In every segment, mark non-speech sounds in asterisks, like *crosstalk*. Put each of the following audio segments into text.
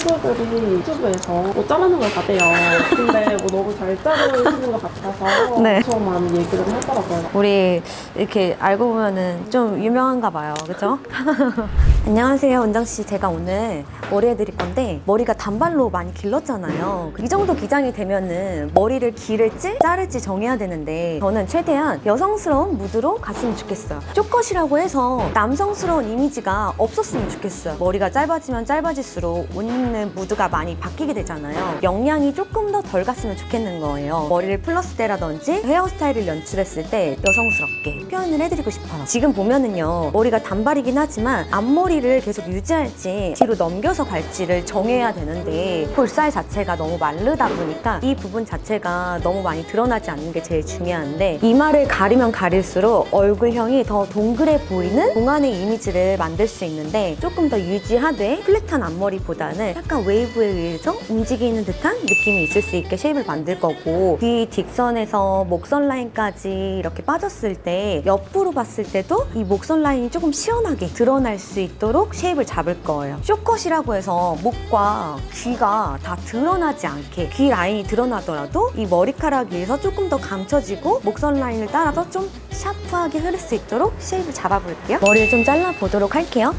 친구들이 유튜브에서 뭐 자르는 걸 봤대요. 근데 뭐 너무 잘 자르시는 것 같아서 *laughs* 네. 엄청 많은 얘기를 하더라고요. 우리 이렇게 알고 보면은 좀 유명한가 봐요. 그죠? *laughs* 안녕하세요, 은정 씨. 제가 오늘 머리 해드릴 건데 머리가 단발로 많이 길렀잖아요. 이 정도 기장이 되면은 머리를 기를지 자를지 정해야 되는데 저는 최대한 여성스러운 무드로 갔으면 좋겠어요. 쇼컷이라고 해서 남성스러운 이미지가 없었으면 좋겠어요. 머리가 짧아지면 짧아질수록 옷 입는 무드가 많이 바뀌게 되잖아요. 영양이 조금 더 덜 갔으면 좋겠는 거예요. 머리를 플러스 때라든지 헤어스타일을 연출했을 때 여성스럽게 표현을 해드리고 싶어요. 지금 보면은요, 머리가 단발이긴 하지만 앞머리 를 계속 유지할지 뒤로 넘겨서 갈지를 정해야 되는데 볼살 자체가 너무 마르다 보니까 이 부분 자체가 너무 많이 드러나지 않는 게 제일 중요한데 이마를 가리면 가릴수록 얼굴형이 더 동그래 보이는 동안의 이미지를 만들 수 있는데 조금 더 유지하되 플랫한 앞머리보다는 약간 웨이브에 의해서 움직이는 듯한 느낌이 있을 수 있게 쉐입을 만들 거고 뒤 딕선에서 목선 라인까지 이렇게 빠졌을 때 옆으로 봤을 때도 이 목선 라인이 조금 시원하게 드러날 수 있 도록 쉐입을 잡을 거예요. 쇼컷이라고 해서 목과 귀가 다 드러나지 않게 귀 라인이 드러나더라도 이 머리카락 위에서 조금 더 감춰지고 목선 라인을 따라서 좀 샤프하게 흐를 수 있도록 쉐입을 잡아볼게요. 머리를 좀 잘라보도록 할게요.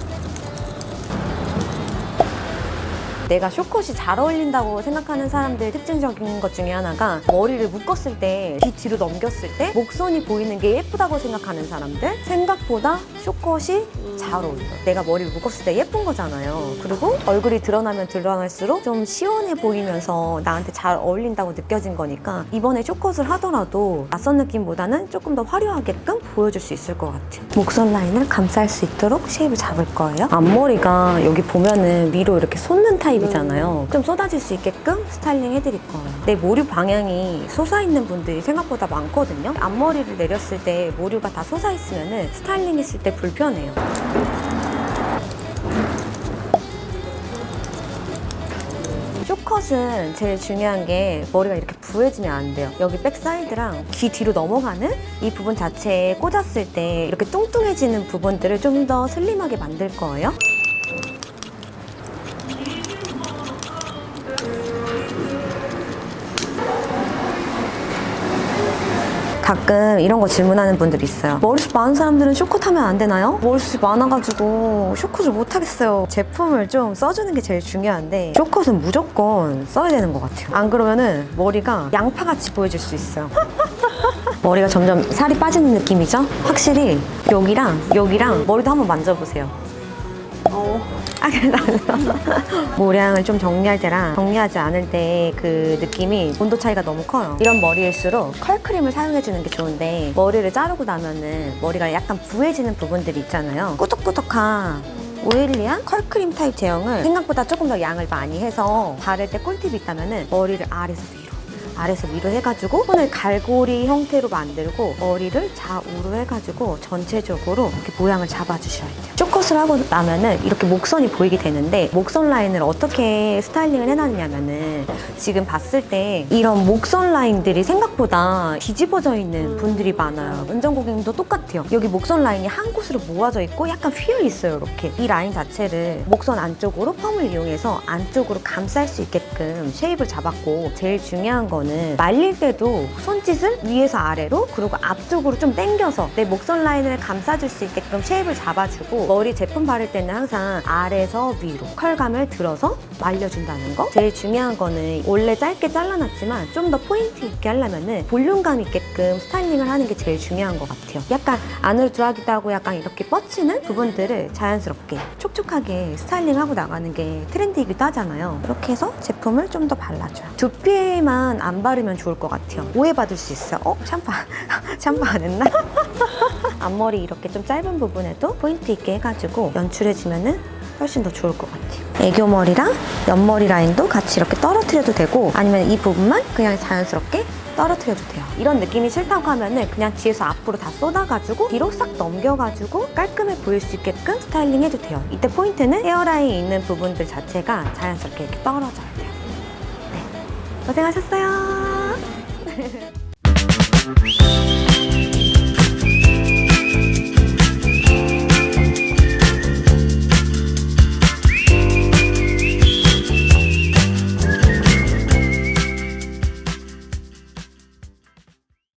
내가 쇼컷이 잘 어울린다고 생각하는 사람들 특징적인 것 중에 하나가 머리를 묶었을 때뒤 뒤로 넘겼을 때 목선이 보이는 게 예쁘다고 생각하는 사람들 생각보다 쇼컷이 잘 어울려요. 내가 머리를 묶었을 때 예쁜 거잖아요. 그리고 얼굴이 드러나면 드러날수록 좀 시원해 보이면서 나한테 잘 어울린다고 느껴진 거니까 이번에 쇼컷을 하더라도 낯선 느낌보다는 조금 더 화려하게끔 보여줄 수 있을 것 같아요. 목선 라인을 감쌀 수 있도록 쉐입을 잡을 거예요. 앞머리가 여기 보면은 위로 이렇게 솟는 타입 이잖아요. 좀 쏟아질 수 있게끔 스타일링 해드릴 거예요. 내 모류 방향이 솟아있는 분들이 생각보다 많거든요. 앞머리를 내렸을 때 모류가 다 솟아있으면은 스타일링 했을 때 불편해요. 쇼컷은 제일 중요한 게 머리가 이렇게 부해지면 안 돼요. 여기 백사이드랑 귀 뒤로 넘어가는 이 부분 자체에 꽂았을 때 이렇게 뚱뚱해지는 부분들을 좀 더 슬림하게 만들 거예요. 가끔 이런 거 질문하는 분들이 있어요. 머리숱 많은 사람들은 쇼컷 하면 안 되나요? 머리숱이 많아가지고 쇼컷을 못 하겠어요. 제품을 좀 써주는 게 제일 중요한데 쇼컷은 무조건 써야 되는 것 같아요. 안 그러면은 머리가 양파같이 보여질 수 있어요. *laughs* 머리가 점점 살이 빠지는 느낌이죠? 확실히 여기랑 여기랑 머리도 한번 만져보세요. 어, 아, *laughs* 괜찮아요. 모량을 좀 정리할 때랑 정리하지 않을 때 그 느낌이 온도 차이가 너무 커요. 이런 머리일수록 컬크림을 사용해주는 게 좋은데 머리를 자르고 나면은 머리가 약간 부해지는 부분들이 있잖아요. 꾸덕꾸덕한 오일리한 컬크림 타입 제형을 생각보다 조금 더 양을 많이 해서 바를 때 꿀팁이 있다면은 머리를 아래에서 위로 아래에서 위로 해가지고 손을 갈고리 형태로 만들고 머리를 좌우로 해가지고 전체적으로 이렇게 모양을 잡아주셔야 돼요. 쇼컷을 하고 나면은 이렇게 목선이 보이게 되는데 목선 라인을 어떻게 스타일링을 해놨냐면은 지금 봤을 때 이런 목선 라인들이 생각보다 뒤집어져 있는 분들이 많아요. 은정 고객님도 똑같아요. 여기 목선 라인이 한 곳으로 모아져 있고 약간 휘어 있어요. 이렇게 이 라인 자체를 목선 안쪽으로 펌을 이용해서 안쪽으로 감쌀 수 있게끔 쉐입을 잡았고 제일 중요한 거는 말릴 때도 손짓을 위에서 아래로 그리고 앞쪽으로 좀 당겨서 내 목선 라인을 감싸줄 수 있게끔 쉐입을 잡아주고 머리 제품 바를 때는 항상 아래에서 위로 컬감을 들어서 말려준다는 거? 제일 중요한 거는 원래 짧게 잘라놨지만 좀 더 포인트 있게 하려면은 볼륨감 있게끔 스타일링을 하는 게 제일 중요한 것 같아요. 약간 안으로 들어가기도 하고 약간 이렇게 뻗치는 부분들을 자연스럽게 촉촉하게 스타일링하고 나가는 게 트렌디이기도 하잖아요. 이렇게 해서 제품을 좀 더 발라줘요. 두피에만 안 바르면 좋을 것 같아요. 오해받을 수 있어요 어? 샴푸 *laughs* 샴푸 안 했나? *laughs* 앞머리 이렇게 좀 짧은 부분에도 포인트 있게 해가지고 연출해주면은 훨씬 더 좋을 것 같아요. 애교머리랑 옆머리 라인도 같이 이렇게 떨어뜨려도 되고 아니면 이 부분만 그냥 자연스럽게 떨어뜨려도 돼요. 이런 느낌이 싫다고 하면은 그냥 뒤에서 앞으로 다 쏟아가지고 뒤로 싹 넘겨가지고 깔끔해 보일 수 있게끔 스타일링 해도 돼요. 이때 포인트는 헤어라인 있는 부분들 자체가 자연스럽게 이렇게 떨어져야 돼요. 네. 고생하셨어요. *laughs*